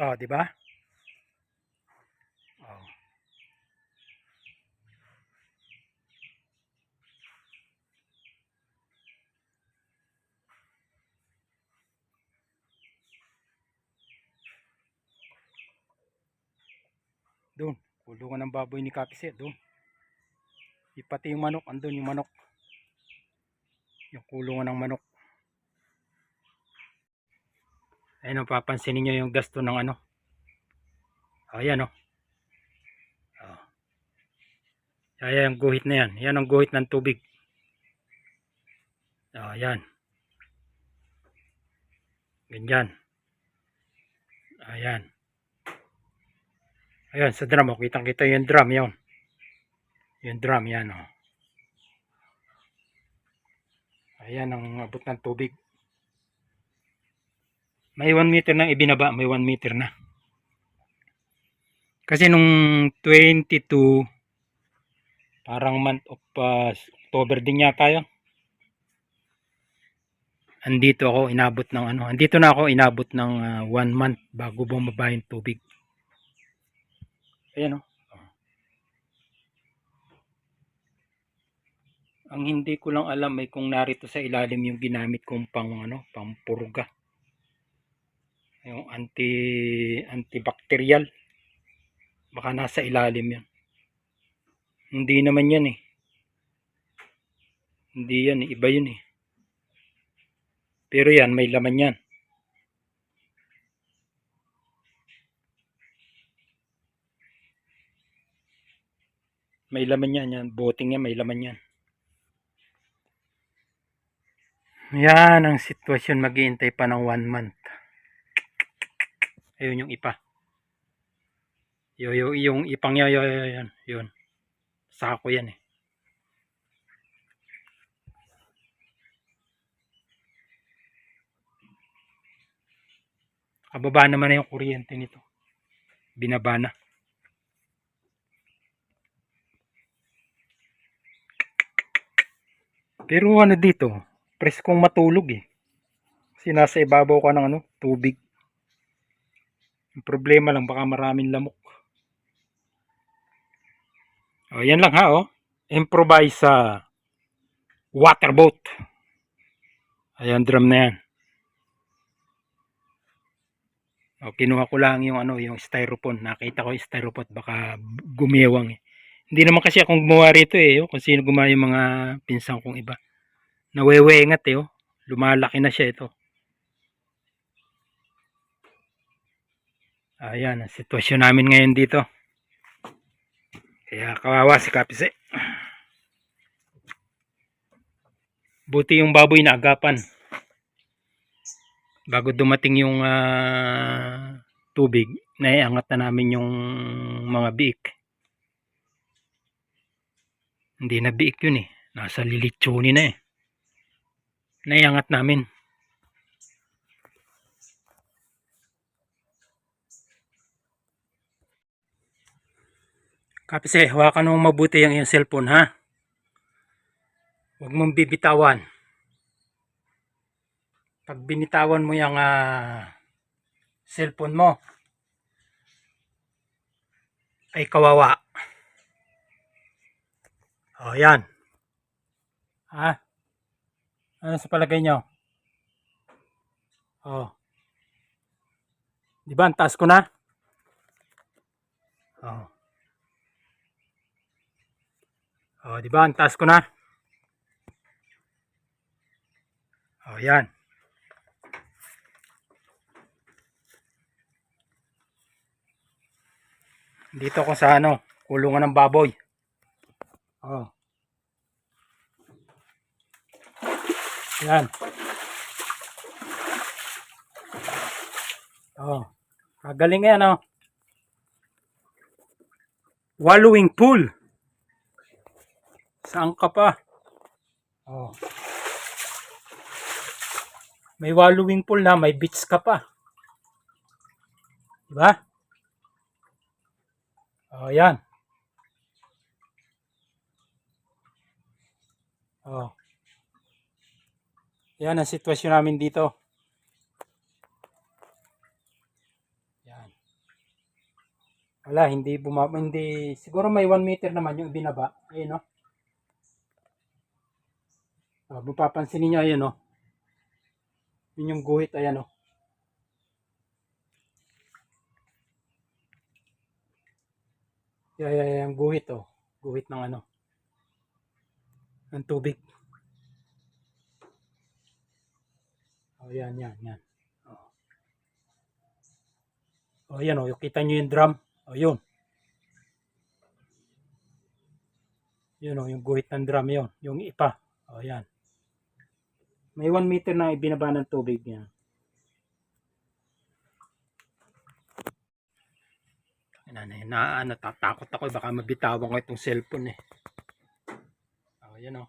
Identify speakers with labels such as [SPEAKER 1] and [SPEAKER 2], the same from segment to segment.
[SPEAKER 1] Oh, di ba? Oh. Doon, kulungan ng baboy ni Kapiset, doon. Di Pati yung manok, andun yung manok. Yung kulungan ng manok. Ayun, papansinin nyo yung gasto ng ano. Ayan, oh. Oh. Ayan, yung guhit na yan. Yan ang guhit ng tubig. Oh, ayan. Ganyan. Ayan. Ayan, sa drum. Oh. Kitang kita yung drum. Yun. Yung drum. Yan, oh. Ayan ang abot ng tubig. May 1 meter nang ibinaba. May 1 meter na. Kasi nung 22, parang month of uh, October din yata yun. Andito ako inabot ng ano. Andito na ako inabot ng 1 month bago bumaba yung tubig. Ayan o. Ang hindi ko lang alam ay kung narito sa ilalim yung ginamit kong pang ano, pampurga. Yung anti antibacterial. Baka nasa ilalim yan. Hindi naman yan eh. Hindi yan eh. Iba yun eh. Pero yan, may laman yan. May laman yan. yan. Boting yan, may laman yan. Yan ang sitwasyon. Maghihintay pa ng one month. Ayun yung ipa. Yo, yo, yung ipang yo, yo, yo, yun. Yun. Sako yan eh. Kababa naman na yung kuryente nito. Binaba na. Pero ano dito, preskong matulog eh. Kasi nasa ibabaw ka ng ano, tubig. Yung problema lang, baka maraming lamok. O, yan lang ha, oh. Improvise sa water boat. Ayan, drum na yan. O, kinuha ko lang yung ano, yung styrofoam. Nakita ko yung styrofoam, baka gumewang eh. Hindi naman kasi akong gumawa rito eh. Oh, kung sino gumawa yung mga pinsang kong iba. Nawewengat eh. Oh. Lumalaki na siya ito. Ayan, ang sitwasyon namin ngayon dito. Kaya kawawa si Kapise. Buti yung baboy na agapan. Bago dumating yung ah, tubig, naiangat na namin yung mga biik. Hindi na biik yun eh. Nasa lilitsuni na eh. Naiangat namin. Kapise, hawakan mo mabuti ang iyong cellphone ha. Huwag mong bibitawan. Pag binitawan mo yung ah, cellphone mo, ay kawawa. O, yan. Ha? Ano sa palagay nyo? O. Di ba, ang taas ko na? O. O, di ba, ang taas ko na? O, yan. Dito ko sa ano, kulungan ng baboy. Oh. Yan. Oh. Kagaling yan, oh. Wallowing pool. Saan ka pa? Oh. May wallowing pool na, may beach ka pa. Diba? Oh, yan. Oh. Yan ang sitwasyon namin dito. Yan. Wala, hindi bumaba, hindi, siguro may 1 meter naman yung binaba. Ayun, no? Oh, mapapansin niyo ayun, no? Yun yung guhit, ayan, no? Yeah, yeah, yeah, yung guhit, oh. Guhit ng ano. Ng tubig. Oh, yan, yan, yan. Oh, oh yan, oh. Kita nyo yung drum. Oh, yun. Yun, oh. Yung guhit ng drum, yun. Yung ipa. Oh, yan. May 1 meter na ibinaba ng tubig niya. Na, na, na, natatakot ako. Baka mabitawan ko itong cellphone eh. Oh, yan oh.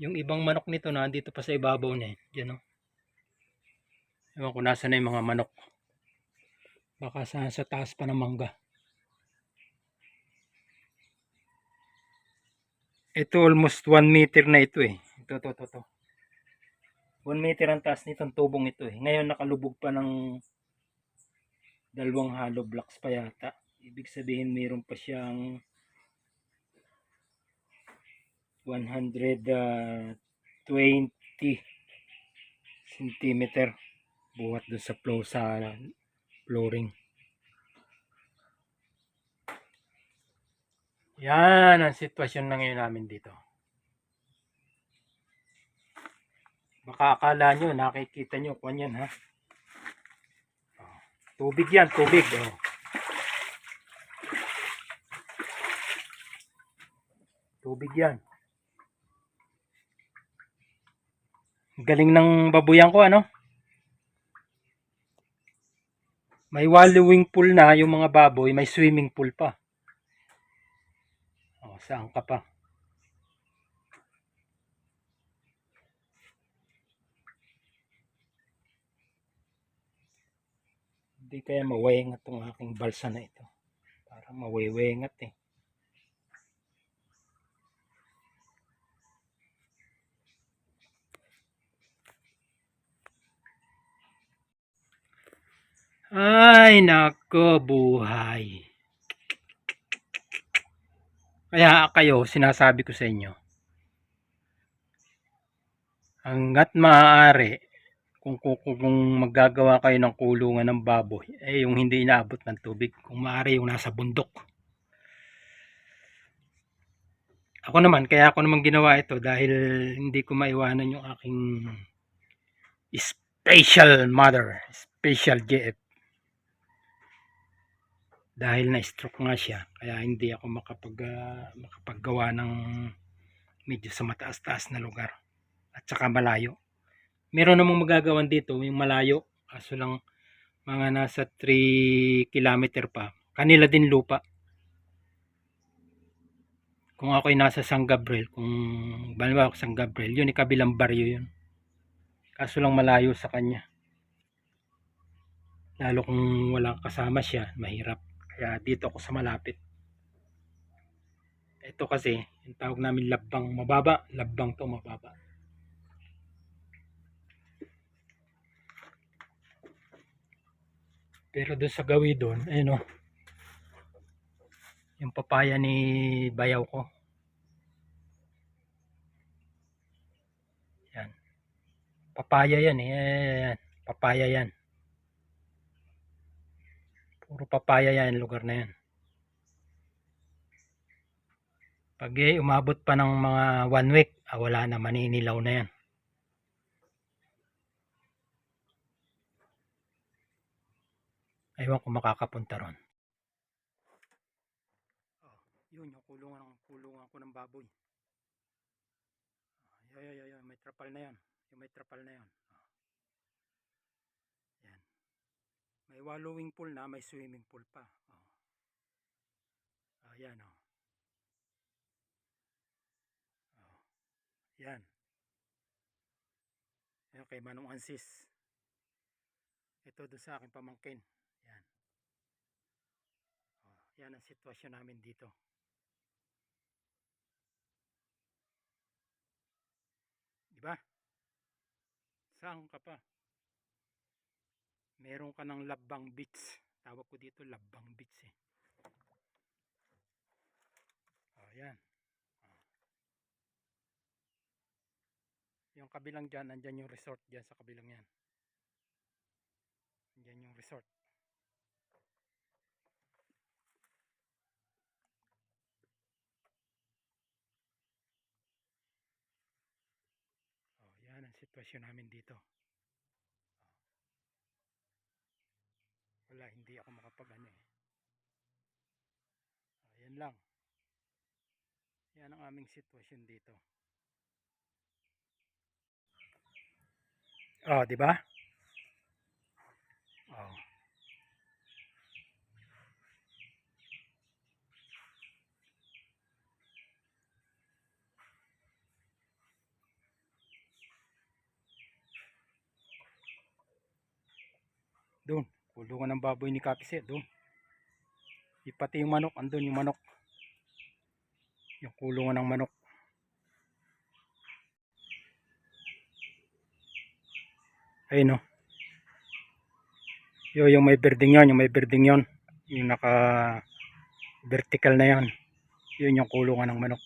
[SPEAKER 1] Yung ibang manok nito na dito pa sa ibabaw na eh. Yan oh. Ewan ko nasa na yung mga manok. Baka sa, sa taas pa ng mangga. Ito almost 1 meter na ito eh. Ito, ito, ito, ito. 1 meter ang taas nitong tubong ito eh. Ngayon nakalubog pa ng dalawang hollow blocks pa yata. Ibig sabihin mayroon pa siyang 120 centimeter buhat doon sa flow sa flooring. Yan ang sitwasyon na ngayon namin dito. Baka akala nyo, nakikita nyo kung yan ha. Oh, Tubig yan, tubig. Oh. Tubig yan. Galing ng babuyan ko ano. May wallowing pool na yung mga baboy, may swimming pool pa. Oh, saan ka pa? Hindi kaya mawengat tong aking balsa na ito. Parang mawewengat eh. Ay, nako, buhay. Kaya kayo, sinasabi ko sa inyo, hanggat maaari, kung, kung, kung maggagawa kayo ng kulungan ng baboy, eh yung hindi inaabot ng tubig, kung maaari yung nasa bundok. Ako naman, kaya ako naman ginawa ito dahil hindi ko maiwanan yung aking special mother, special JF. Dahil na-stroke nga siya, kaya hindi ako makapag, ah, makapaggawa ng medyo sa mataas-taas na lugar at saka malayo. Meron namang magagawan dito, yung malayo, kaso lang mga nasa 3 kilometer pa. Kanila din lupa. Kung ako'y nasa San Gabriel, kung baliwa ako San Gabriel, yun ikabilang baryo yun. Kaso lang malayo sa kanya. Lalo kung walang kasama siya, mahirap. Kaya dito ako sa malapit. Ito kasi, yung tawag namin labbang mababa. Labbang to mababa. Pero doon sa gawi doon, ayun o. Yung papaya ni bayaw ko. Yan. Papaya yan eh. Papaya yan. Puro papaya yan lugar na yan. Pag eh, umabot pa ng mga one week, ah, wala na, maninilaw na yan. Ewan ko makakapunta ron. Oh, yun yung kulungan, kulungan ko ng baboy. Ay, ay, ay, ay, may trapal na yan. Yung may trapal na. Yan. May wallowing pool na, may swimming pool pa. Oh. Oh, yan oh. Oh. Yan. Yan kay Manong Ansis. Ito doon sa aking pamangkin. Yan. Oh, yan ang sitwasyon namin dito. Di ba? Saan ka pa? Meron ka ng labang beach. Tawag ko dito labang beach eh. Oh, yan. Oh. Yung kabilang dyan, andyan yung resort dyan sa kabilang yan. Andyan yung resort. Oh, yan ang sitwasyon namin dito. Wala, hindi ako makapag ano eh. Oh, yan lang. Yan ang aming sitwasyon dito. Oh, di ba? Oh. Doon, kulungan ng baboy ni Kapise, doon. Di pati yung manok, andun yung manok. Yung kulungan ng manok. Ayun no. Yo, yung may birding yon, yung may birding yon. Yung naka vertical na yon. Yun yung kulungan ng manok.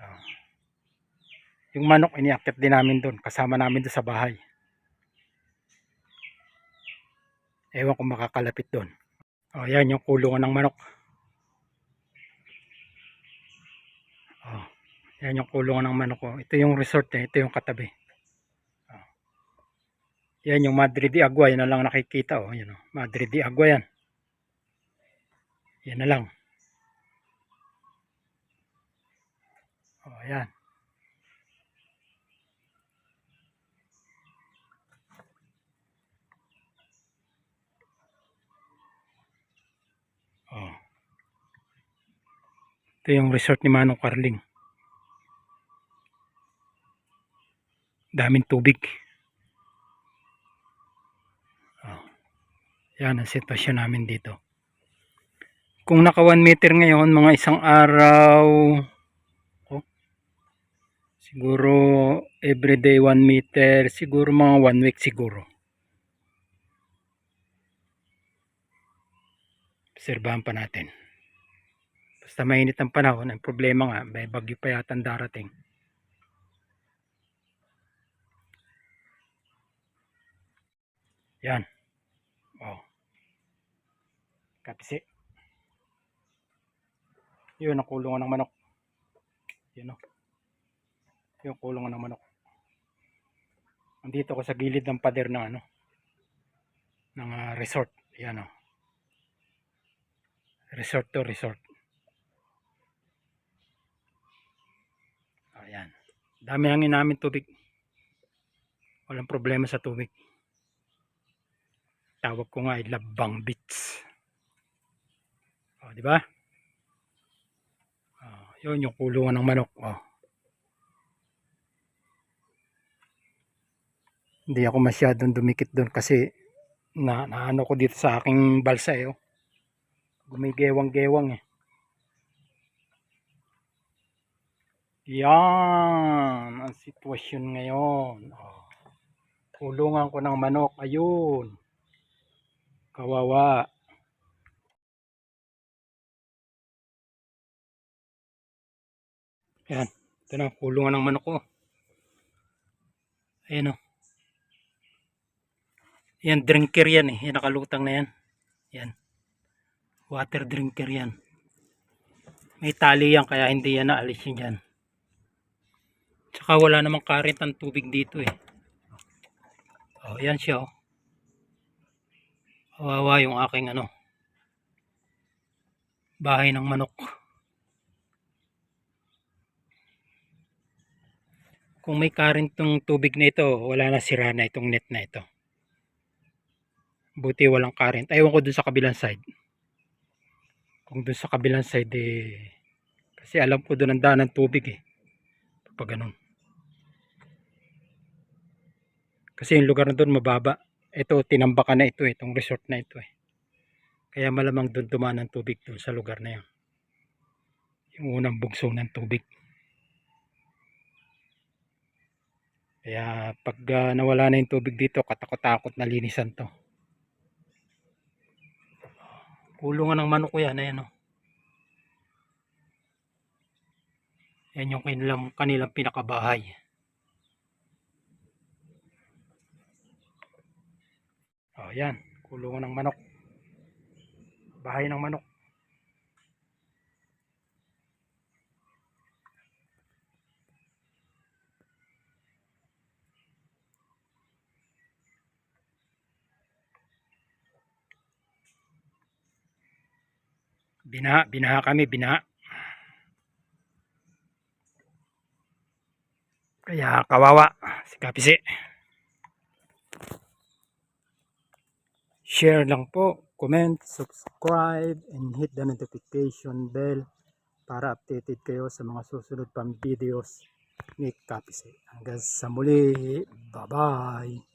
[SPEAKER 1] Ah. Yung manok iniakit din namin doon, kasama namin doon sa bahay. Ewan kung makakalapit doon. Oh, yan yung kulungan ng manok. Oh, yan yung kulungan ng manok ko. Ito yung resort niya, ito yung katabi. Oh. Yan yung Madre de Agua, yan na lang nakikita oh, yan oh. Madre de Agua yan. Yan na lang. Oh, yan. Oh. Ito yung resort ni Manong Carling. Daming tubig. Oh. Yan ang sitwasyon namin dito. Kung naka 1 meter ngayon, mga isang araw, oh, siguro everyday 1 meter, siguro mga 1 week siguro. Obserbahan pa natin. Basta mainit ang panahon, ang problema nga, may bagyo pa yata darating. Yan. Oh. Kapisi. Yun ang kulungan ng manok. Yun o. Yung kulungan ng manok. Andito ko sa gilid ng pader ng ano. Ng ah, resort. Yan o. Resort to resort. Ayan. Dami hangin namin tubig. Walang problema sa tubig. Tawag ko nga ay Labang Beach. O, di ba? Oh, yun yung kulungan ng manok. Oh. Hindi ako masyadong dumikit doon kasi na naano ko dito sa aking balsa eh. Oh. Gumigewang-gewang eh. Yan ang sitwasyon ngayon. Oh. Kulungan ko ng manok. Ayun. Kawawa. Yan. Ito na, kulungan ng manok ko. Ayan o. Yan, drinker yan eh. Yan, nakalutang na yan. Yan. Water drinker yan. May tali yan, kaya hindi yan naalis yun. Tsaka wala namang current ang tubig dito eh. Oh, yan siya oh. Kawawa yung aking ano. Bahay ng manok. Kung may current tong tubig na ito, wala na sira na itong net na ito. Buti walang current. Ayaw ko dun sa kabilang side. Kung dun sa kabilang side eh, kasi alam ko dun ang daan ng tubig eh. Pag ganun. Kasi yung lugar na dun mababa. Ito, tinambakan na ito eh, itong resort na ito eh. Kaya malamang dun dumaan ang tubig dun sa lugar na yun. Yung unang bugso ng tubig. Kaya pag ah, nawala na yung tubig dito, katakot-takot na linisan to. Kulungan ng manok yan, ayan o. Yan yung kanilang, kanilang pinakabahay. O, yan. Kulungan ng manok. Bahay ng manok. Binaha, binaha kami, binaha. Kaya kawawa si Kapisi. Share lang po, comment, subscribe, and hit the notification bell para updated kayo sa mga susunod pang videos ni Kapisi. Hanggang sa muli, bye-bye!